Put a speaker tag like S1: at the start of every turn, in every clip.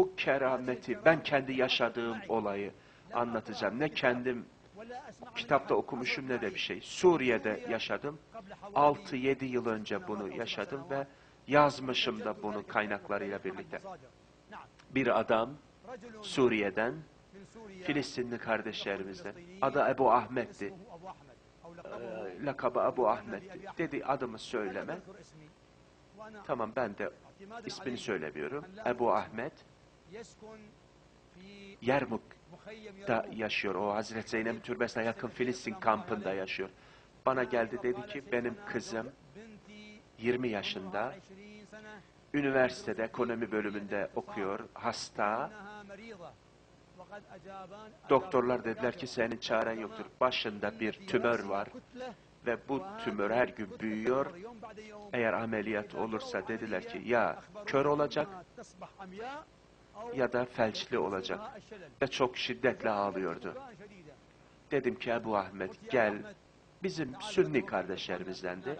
S1: bu kerameti, ben kendi yaşadığım olayı anlatacağım. Ne kendim kitapta okumuşum ne de bir şey. Suriye'de yaşadım. 6-7 yıl önce bunu yaşadım ve yazmışım da bunu kaynaklarıyla birlikte. Bir adam Suriye'den, Filistinli kardeşlerimizden, adı Ebu Ahmet'ti. Ee, lakabı Ebu Ahmet'ti. Dedi adımı söyleme. Tamam ben de ismini söylemiyorum. Ebu Ahmet, Yermuk'ta yaşıyor. O Hazreti Zeynep'in türbesine yakın Filistin kampında yaşıyor. Bana geldi dedi ki benim kızım 20 yaşında üniversitede ekonomi bölümünde okuyor, hasta. Doktorlar dediler ki senin çaren yoktur. Başında bir tümör var ve bu tümör her gün büyüyor. Eğer ameliyat olursa dediler ki ya kör olacak ya da felçli olacak. Ve çok şiddetle ağlıyordu. Dedim ki Ebu Ahmet gel bizim Sünni kardeşlerimizdendi.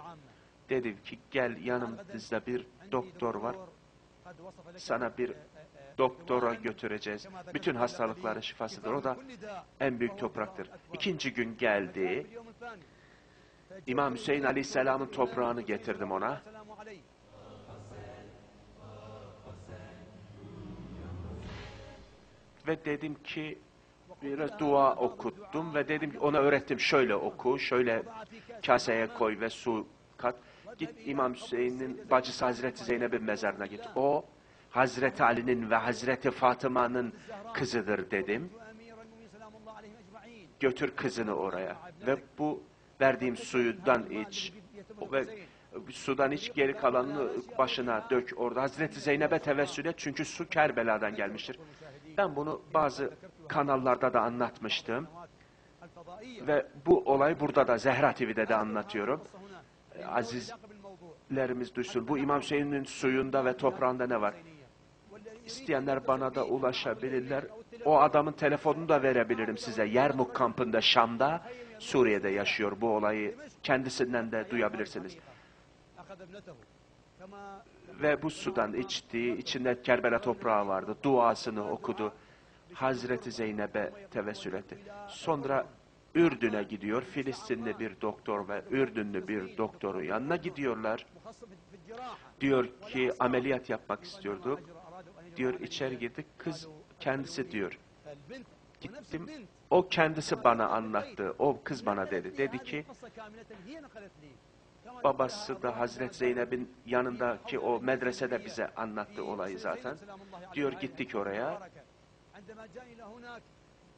S1: Dedim ki gel yanımızda bir doktor var. Sana bir doktora götüreceğiz. Bütün hastalıkların şifasıdır. O da en büyük topraktır. İkinci gün geldi. İmam Hüseyin Aleyhisselam'ın toprağını getirdim ona. Ve dedim ki biraz dua okuttum ve dedim ona öğrettim şöyle oku, şöyle kaseye koy ve su kat. Git İmam Hüseyin'in bacısı Hazreti Zeynep'in mezarına git. O Hazreti Ali'nin ve Hazreti Fatıma'nın kızıdır dedim. Götür kızını oraya ve bu verdiğim suyundan iç ve sudan iç geri kalanını başına dök orada. Hazreti Zeynep'e tevessül et çünkü su Kerbela'dan gelmiştir. Ben bunu bazı kanallarda da anlatmıştım. Ve bu olay burada da Zehra TV'de de anlatıyorum. Azizlerimiz duysun. Bu İmam Hüseyin'in suyunda ve toprağında ne var? İsteyenler bana da ulaşabilirler. O adamın telefonunu da verebilirim size. Yermuk kampında Şam'da Suriye'de yaşıyor bu olayı. Kendisinden de duyabilirsiniz. Ve bu sudan içti, içinde Kerbela toprağı vardı. Duasını okudu. Hazreti Zeynep'e tevessül etti. Sonra Ürdün'e gidiyor. Filistinli bir doktor ve Ürdünlü bir doktorun yanına gidiyorlar. Diyor ki ameliyat yapmak istiyorduk. Diyor içeri girdik. Kız kendisi diyor. Gittim. O kendisi bana anlattı. O kız bana dedi. Dedi ki babası da Hazret Zeynep'in yanındaki o medresede bize anlattı olayı zaten. Diyor gittik oraya.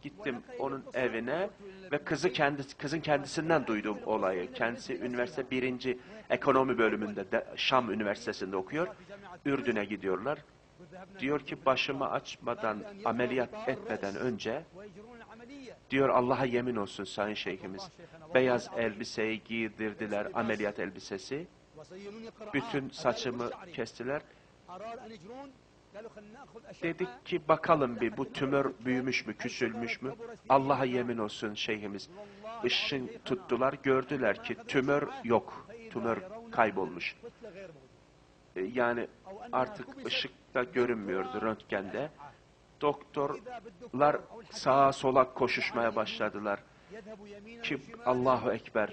S1: Gittim onun evine ve kızı kendisi, kızın kendisinden duydum olayı. Kendisi üniversite birinci ekonomi bölümünde de Şam Üniversitesi'nde okuyor. Ürdün'e gidiyorlar. Diyor ki başımı açmadan, ameliyat etmeden önce diyor Allah'a yemin olsun Sayın Şeyhimiz. Beyaz elbiseyi giydirdiler, ameliyat elbisesi. Bütün saçımı kestiler. Dedik ki bakalım bir bu tümör büyümüş mü, küçülmüş mü? Allah'a yemin olsun şeyhimiz. Işın tuttular, gördüler ki tümör yok. Tümör kaybolmuş. Yani artık ışıkta görünmüyordu röntgende. Doktorlar sağa sola koşuşmaya başladılar. Ki Allahu Ekber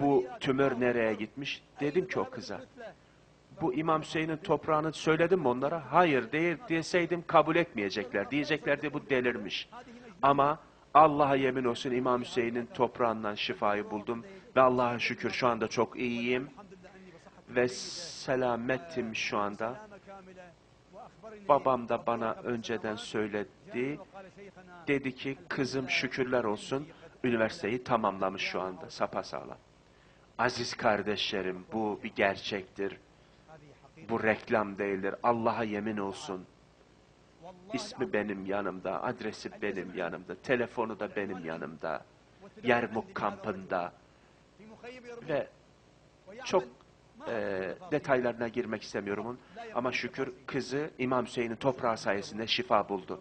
S1: bu tümör nereye gitmiş? Dedim ki o kıza. Bu İmam Hüseyin'in toprağını söyledim mi onlara? Hayır değil deseydim kabul etmeyecekler. Diyeceklerdi bu delirmiş. Ama Allah'a yemin olsun İmam Hüseyin'in toprağından şifayı buldum. Ve Allah'a şükür şu anda çok iyiyim. Ve selametim şu anda. Babam da bana önceden söyledi. Dedi ki kızım şükürler olsun üniversiteyi tamamlamış şu anda sapasağlam. Aziz kardeşlerim bu bir gerçektir. Bu reklam değildir. Allah'a yemin olsun. İsmi benim yanımda, adresi benim yanımda, telefonu da benim yanımda. Yermuk kampında. Ve çok e, detaylarına girmek istemiyorum. Ama şükür kızı İmam Hüseyin'in toprağı sayesinde şifa buldu.